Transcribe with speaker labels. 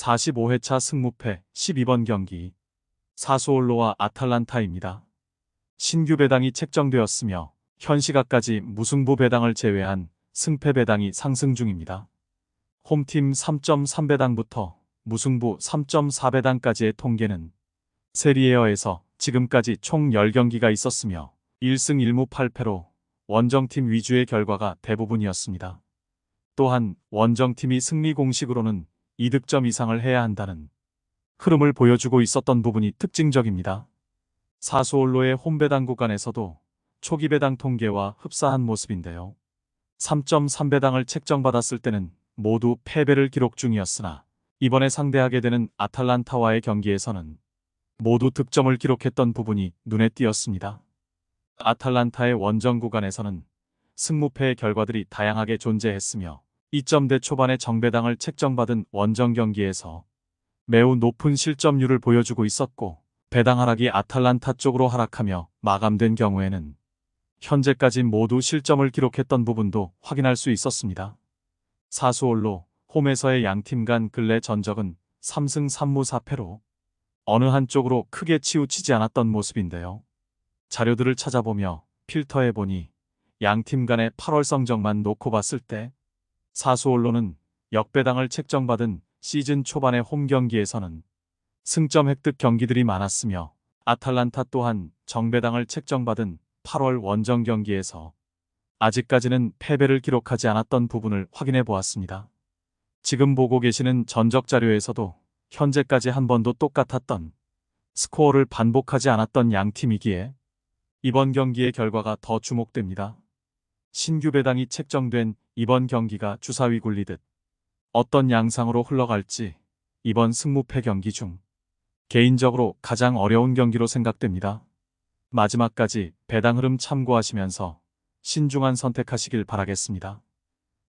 Speaker 1: 45회차 승무패 12번 경기 사수올로와 아탈란타입니다. 신규 배당이 책정되었으며 현 시각까지 무승부 배당을 제외한 승패 배당이 상승 중입니다. 홈팀 3.3배당부터 무승부 3.4배당까지의 통계는 세리에어에서 지금까지 총 10경기가 있었으며 1승 1무 8패로 원정팀 위주의 결과가 대부분이었습니다. 또한 원정팀이 승리 공식으로는 2득점 이상을 해야 한다는 흐름을 보여주고 있었던 부분이 특징적입니다. 사수올로의 홈배당 구간에서도 초기 배당 통계와 흡사한 모습인데요. 3.3배당을 책정받았을 때는 모두 패배를 기록 중이었으나 이번에 상대하게 되는 아탈란타와의 경기에서는 모두 득점을 기록했던 부분이 눈에 띄었습니다. 아탈란타의 원정 구간에서는 승무패의 결과들이 다양하게 존재했으며 2점대 초반의 정배당을 책정받은 원정 경기에서 매우 높은 실점률을 보여주고 있었고 배당 하락이 아탈란타 쪽으로 하락하며 마감된 경우에는 현재까지 모두 실점을 기록했던 부분도 확인할 수 있었습니다. 사수올로 홈에서의 양팀 간 근래 전적은 3승 3무 4패로 어느 한쪽으로 크게 치우치지 않았던 모습인데요. 자료들을 찾아보며 필터해 보니 양팀 간의 8월 성적만 놓고 봤을 때 사수올로는 역배당을 책정받은 시즌 초반의 홈 경기에서는 승점 획득 경기들이 많았으며 아탈란타 또한 정배당을 책정받은 8월 원정 경기에서 아직까지는 패배를 기록하지 않았던 부분을 확인해 보았습니다. 지금 보고 계시는 전적 자료에서도 현재까지 한 번도 똑같았던 스코어를 반복하지 않았던 양 팀이기에 이번 경기의 결과가 더 주목됩니다. 신규 배당이 책정된 이번 경기가 주사위 굴리듯 어떤 양상으로 흘러갈지 이번 승무패 경기 중 개인적으로 가장 어려운 경기로 생각됩니다. 마지막까지 배당 흐름 참고하시면서 신중한 선택하시길 바라겠습니다.